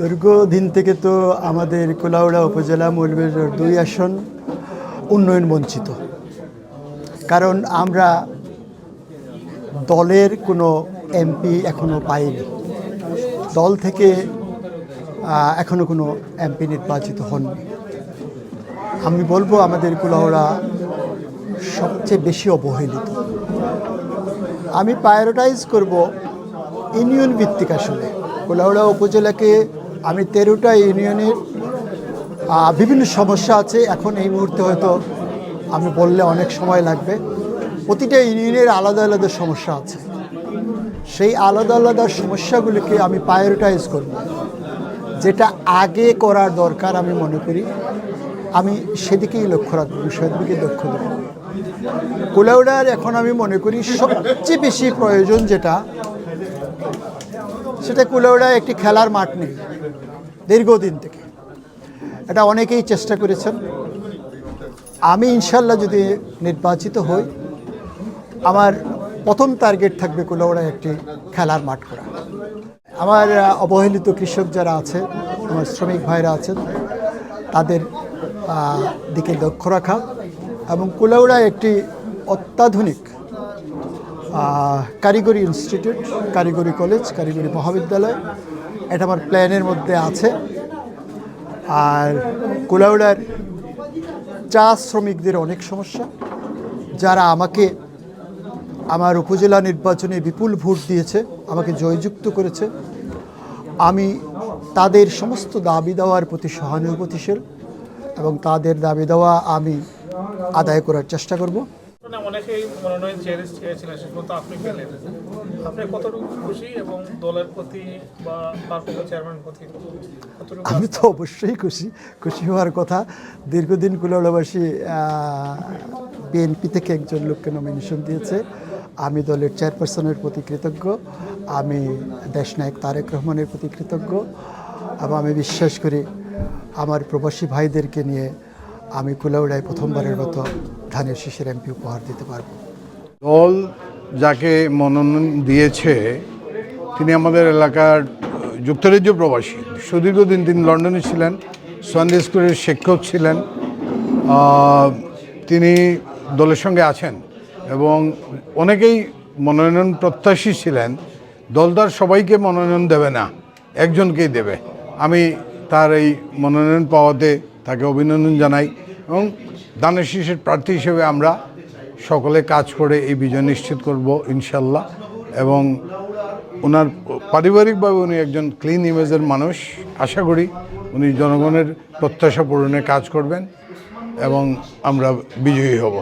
দীর্ঘদিন থেকে তো আমাদের কোলাউড়া উপজেলা মৌলভীর দুই আসন উন্নয়ন বঞ্চিত। কারণ আমরা দলের কোনো এমপি এখনও পাইনি। দল থেকে আহ, এখনও কোনো এমপি নির্বাচিত হননি। আমি বলব আমাদের কুলাউড়া সবচেয়ে বেশি অবহেলিত। আমি প্রায়োরিটাইজ করব ইউনিয়ন ভিত্তিক আসলে কোলাউড়া উপজেলাকে আমি তেরোটা ইউনিয়নের বিভিন্ন সমস্যা আছে। এখন এই মুহূর্তে হয়তো আমি বললে অনেক সময় লাগবে। প্রতিটা ইউনিয়নের আলাদা আলাদা সমস্যা আছে। সেই আলাদা আলাদা সমস্যাগুলিকে আমি প্রায়োরিটাইজ করব। যেটা আগে করার দরকার আমি মনে করি। আমি সেদিকেই লক্ষ্য রাখব, বিষয়ের দিকে লক্ষ্য দেবো কুলাউড়ার এখন আমি মনে করি সবচেয়ে বেশি প্রয়োজন যেটা, সেটা কুলাউড়ায় একটি খেলার মাঠ নেই। দীর্ঘদিন থেকে। এটা অনেকেই চেষ্টা করেছেন। আমি ইনশাল্লাহ যদি নির্বাচিত হই, আমার প্রথম টার্গেট থাকবে কুলাউড়ায় একটি খেলার মাঠ করা। আমার অবহেলিত কৃষক যারা আছে, আমার শ্রমিক ভাইরা আছেন, তাদের দিকে লক্ষ্য রাখা এবং কুলাউড়ায় একটি অত্যাধুনিক কারিগরি ইনস্টিটিউট, কারিগরি কলেজ, কারিগরি মহাবিদ্যালয়। এটা আমার প্ল্যানের মধ্যে আছে। আর কুলাউড়ার চা শ্রমিকদের অনেক সমস্যা। যারা আমাকে আমার উপজেলা নির্বাচনে বিপুল ভোট দিয়েছে, আমাকে জয়যুক্ত করেছে। আমি তাদের সমস্ত দাবি দেওয়ার প্রতি সহানুভূতিশীল এবং তাদের দাবি দেওয়া আমি আদায় করার চেষ্টা করব। মানে অনেকেই মনোনয়ন চেয়েছিলেন শেষ পর্যন্ত আপনি পেলেন। আপনি কতটুকু খুশি এবং দলের প্রতি বা ভারপ্রাপ্ত চেয়ারম্যানের প্রতি আমি তো অবশ্যই খুশি খুশি হওয়ার কথা। দীর্ঘদিন কুলাউড়াবাসী বিএনপি থেকে একজন লোককে নমিনেশন দিয়েছে। আমি দলের চেয়ারপারসনের প্রতি কৃতজ্ঞ। আমি দেশনায়ক তারেক রহমানের প্রতি কৃতজ্ঞ। এবং আমি বিশ্বাস করি আমার প্রবাসী ভাইদেরকে নিয়ে আমি কুলাউড়ায় প্রথমবারের মতো ধানের শীষের এমপি উপহার দিতে পারব। দল যাকে মনোনয়ন দিয়েছে, তিনি আমাদের এলাকার যুক্তরাজ্য প্রবাসী। সুদীর্ঘদিন তিনি লন্ডনে ছিলেন, সানডে স্কুলের শিক্ষক ছিলেন তিনি দলের সঙ্গে আছেন এবং অনেকেই মনোনয়ন প্রত্যাশী ছিলেন। দলদার সবাইকে মনোনয়ন দেবে না, একজনকেই দেবে। আমি তার এই মনোনয়ন পাওয়াতে তাকে অভিনন্দন জানাই এবং দানের শীষের প্রার্থী হিসেবে আমরা সকলে কাজ করে এই বিজয় নিশ্চিত করব ইনশাল্লাহ এবং ওনার পারিবারিকভাবে উনি একজন ক্লিন ইমেজের মানুষ, আশা করি উনি জনগণের প্রত্যাশা পূরণে কাজ করবেন এবং আমরা বিজয়ী হব।